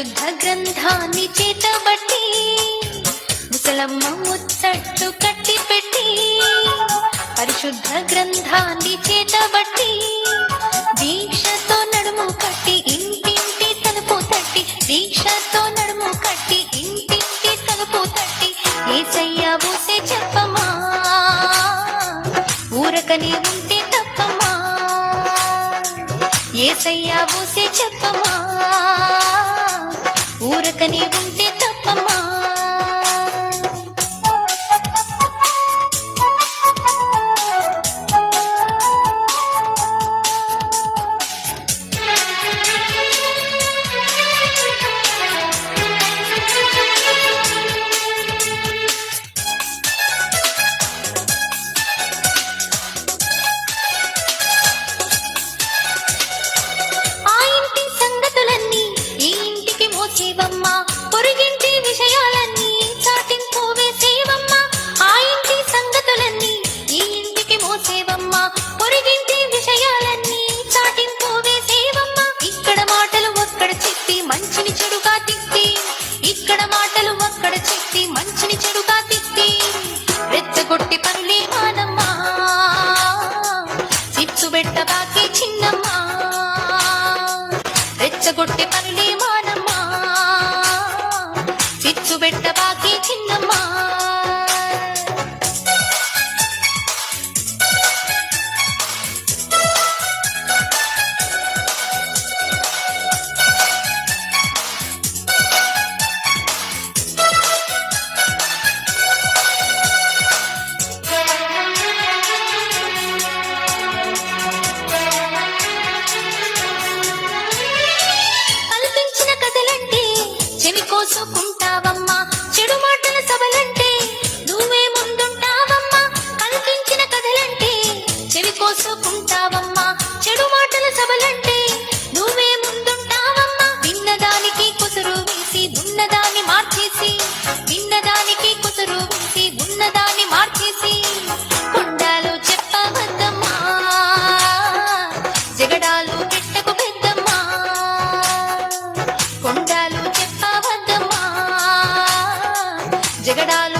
పరిశుద్ధ గ్రంథాన్ని చేతబట్టి ముసలమ్మ ముచ్చట్టు కట్టి పెట్టి పరిశుద్ధ గ్రంథాన్ని చేతబట్టి దీక్షతో నడుము కట్టి ఇంటింటి తలుపు తట్టి దీక్షతో నడుము కట్టి ఇంటింటి తలుపు తట్టి ఏ చెయ్యా బూసే చెప్పమా? ఊరకనే ఉంటే తప్పమా? ఏ చెయ్యా బూసే చెప్పమా? ఊరకనే ఉంటే తప్పమ్మా పొట్టి పల్లి మానమ్మా. చిచ్చు పెట్టబాకి చిన్నమ్మా. రెచ్చగొట్టి పల్లి जगड़ालो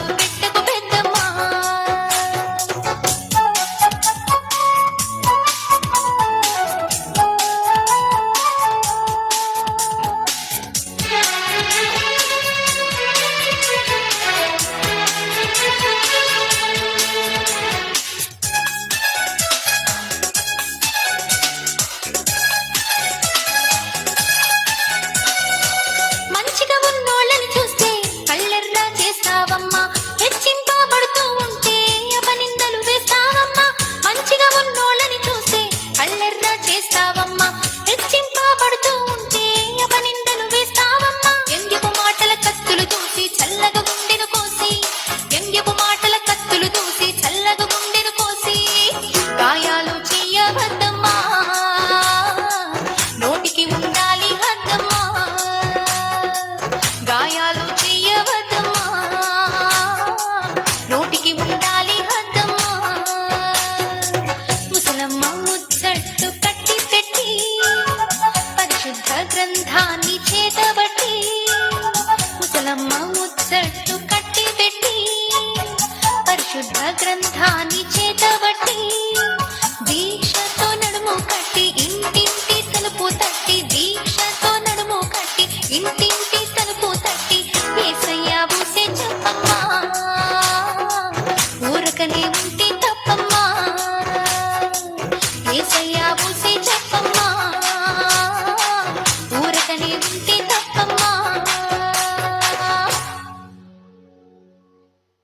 చల్లగా